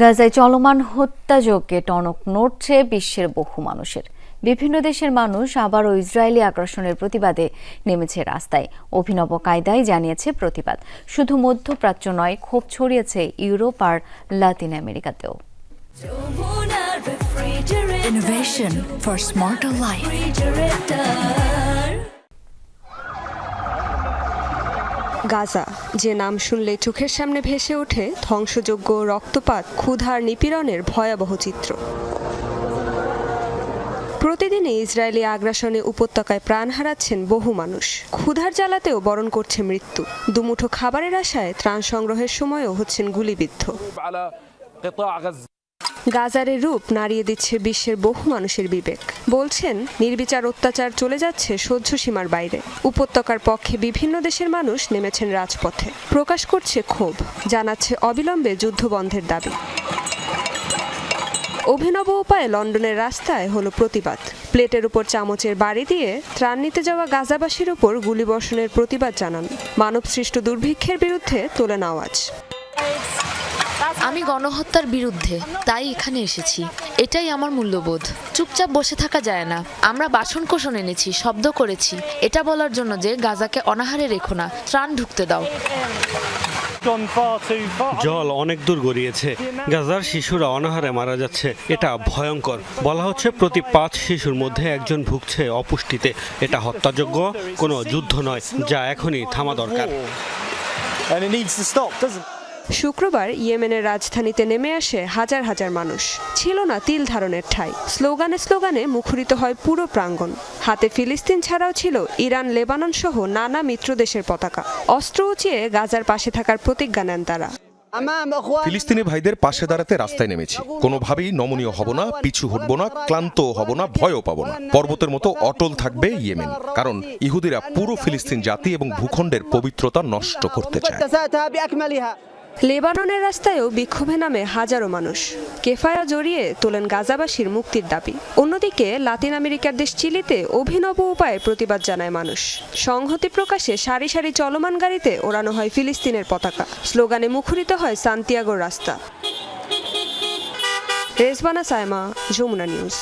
গাজায় চলমান হত্যাযজ্ঞে টনক নড়ছে বিশ্বের বহু মানুষের। বিভিন্ন দেশের মানুষ আবারও ইসরায়েলি আগ্রাসনের প্রতিবাদে নেমেছে রাস্তায়। অভিনব কায়দায় জানিয়েছে প্রতিবাদ। শুধু মধ্যপ্রাচ্য নয় ক্ষোভ ছড়িয়েছে ইউরোপ আর লাতিন আমেরিকাতেও। Innovation for smarter life. Gaza, যে নাম শুনলে চোখের সামনে ভেসে ওঠে ধ্বংসযোগ্য রক্তপাত, ক্ষুধার নিপীড়নের ভয়াবহ চিত্র। প্রতিদিনই ইসরায়েলি আগ্রাসনে উপত্যকায় প্রাণ হারাচ্ছেন বহু মানুষ। ক্ষুধার জ্বালাতেও বরণ করছে মৃত্যু। দুমুঠো খাবারের আশায় ত্রাণ সংগ্রহের সময়ও হচ্ছেন গুলিবিদ্ধ। গাজারের রূপ নাড়িয়ে দিচ্ছে বিশ্বের বহু মানুষের বিবেক। বলছেন, নির্বিচার অত্যাচার চলে যাচ্ছে সহ্য সীমার বাইরে। উপত্যকার পক্ষে বিভিন্ন দেশের মানুষ নেমেছেন রাজপথে। প্রকাশ করছে ক্ষোভ, জানাচ্ছে অবিলম্বে যুদ্ধ বন্ধের দাবি। অভিনব উপায়ে লন্ডনের রাস্তায় হলো প্রতিবাদ। প্লেটের উপর চামচের বাড়ি দিয়ে ত্রাণ নিতে যাওয়া গাজাবাসীর উপর গুলিবর্ষণের প্রতিবাদ জানান। মানবসৃষ্ট দুর্ভিক্ষের বিরুদ্ধে তোলেন আওয়াজ। আমি গণহত্যার বিরুদ্ধে তাই এখানে এসেছি। এটাই আমার মূল্যবোধ। চুপচাপ বসে থাকা যায় না। আমরা বাসন কোষণ এনেছি শব্দ করেছি। এটা বলার জন্য যে গাজাকে অনাহারে রেখো না ত্রাণ ঢুকতে দাও। জল অনেক দূর গড়িয়েছে। গাজার শিশুরা অনাহারে মারা যাচ্ছে। এটা ভয়ঙ্কর। বলা হচ্ছে প্রতি পাঁচ শিশুর মধ্যে একজন ভুগছে অপুষ্টিতে। এটা হত্যাযোগ্য কোনো যুদ্ধ নয় যা এখনই থামা দরকার। শুক্রবার ইয়েমেনের রাজধানীতে নেমে আসে হাজার হাজার মানুষ। ছিল না তিল ধারণের ঠাই। স্লোগানে স্লোগানে মুখরিত হয় পুরো প্রাঙ্গণ। হাতে ফিলিস্তিন ছাড়াও ছিল ইরান, লেবানন সহ নানা মিত্র দেশের পতাকা। অস্ত্র উঁচিয়ে গাজার পাশে থাকার প্রতিজ্ঞা নেন তারা। ফিলিস্তিনি ভাইদের পাশে দাঁড়াতে রাস্তায় নেমেছি। কোনোভাবেই নমনীয় হব না, পিছু হটব না ক্লান্ত হব না, ভয়ও পাব না। পর্বতের মতো অটল থাকবে ইয়েমেন, কারণ ইহুদিরা পুরো ফিলিস্তিন জাতি এবং ভূখণ্ডের পবিত্রতা নষ্ট করতে চায়। লেবাননের রাস্তায়ও বিক্ষোভে নামে হাজারো মানুষ। কেফায়া জড়িয়ে তোলেন গাজাবাসীর মুক্তির দাবি। অন্যদিকে লাতিন আমেরিকার দেশ চিলিতে অভিনব উপায়ে প্রতিবাদ জানায় মানুষ। সংহতি প্রকাশে সারি সারি চলমান গাড়িতে ওড়ানো হয় ফিলিস্তিনের পতাকা। স্লোগানে মুখরিত হয় সান্তিয়াগোর রাস্তা। রেজবানা সায়মা, যমুনা নিউজ।